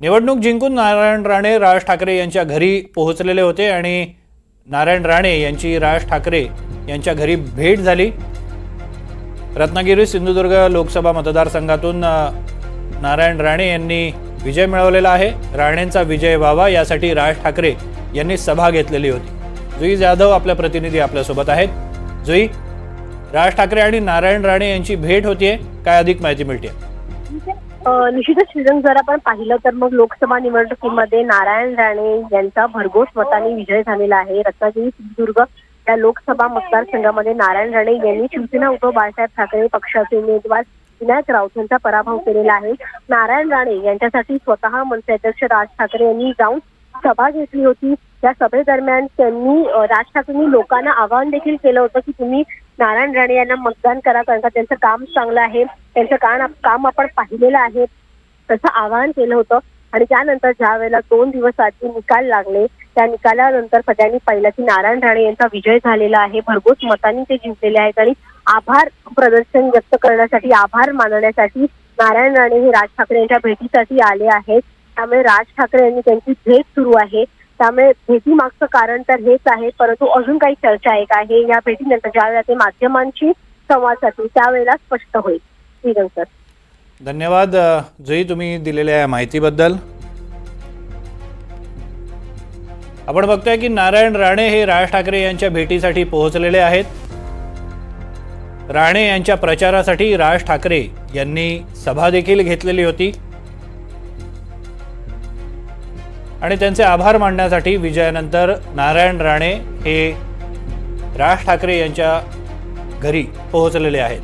निवडणूक जिंकून नारायण राणे राज ठाकरे यांच्या घरी पोहोचलेले होते आणि नारायण राणे यांची राज ठाकरे यांच्या घरी भेट झाली. रत्नागिरी सिंधुदुर्ग लोकसभा मतदारसंघातून नारायण राणे यांनी विजय मिळवलेला आहे. राणेंचा विजय व्हावा यासाठी राज ठाकरे यांनी सभा घेतलेली होती. जुई जाधव आपल्या प्रतिनिधी आपल्यासोबत आहेत. जुई राज ठाकरे आणि नारायण राणे यांची भेट होतीये. काय अधिक माहिती मिळते निश्चितच श्रीरंग जर आपण पाहिलं तर मग लोकसभा निवडणुकीमध्ये नारायण राणे यांचा भरघोस मताने विजय झालेला आहे. रत्नागिरी सिंधुदुर्ग या लोकसभा मतदारसंघामध्ये नारायण राणे यांनी शिवसेना उद्धव बाळासाहेब ठाकरे पक्षाचे उमेदवार विनायक राऊत यांचा पराभव केलेला आहे. नारायण राणे यांच्यासाठी स्वतः मनसे अध्यक्ष राज ठाकरे यांनी जाऊन सभा घेतली होती. त्या सभेदरम्यान त्यांनी राज ठाकरेंनी लोकांना आवाहन देखील केलं होतं की तुम्ही नारायण राणे यांना मतदान करा कारण का त्यांचं काम चांगलं आहे. त्यांचं काम काम आपण पाहिलेलं आहे. तसं आवाहन केलं होतं. आणि त्यानंतर ज्या वेळेला दोन दिवस आधी निकाल लागले त्या निकालानंतर सगळ्यांनी पाहिलं की नारायण राणे यांचा विजय झालेला आहे. भरघोस मतांनी ते जिंकलेले आहेत. आणि आभार प्रदर्शन व्यक्त करण्यासाठी आभार मानण्यासाठी नारायण राणे हे राज ठाकरे यांच्या भेटीसाठी आले आहेत. त्यामुळे राज ठाकरे यांनी त्यांची भेट सुरू आहे. त्यामुळे भेटीमागचं कारण तर हेच आहे परंतु अजून काही चर्चा आहे. का हे या भेटीनंतर ज्यावेळेला ते माध्यमांशी संवाद साधतील त्यावेळेला स्पष्ट होईल. श्रीरंग धन्यवाद अ, जुई तुम्ही दिलेल्या या माहितीबद्दल. आपण बघतोय की नारायण राणे हे राज ठाकरे यांच्या भेटीसाठी पोहोचलेले आहेत. राणे यांच्या प्रचारासाठी राज ठाकरे यांनी सभा देखील घेतलेली होती. आणि त्यांचे आभार मानण्यासाठी विजयानंतर नारायण राणे हे राज ठाकरे यांच्या घरी पोहोचलेले आहेत.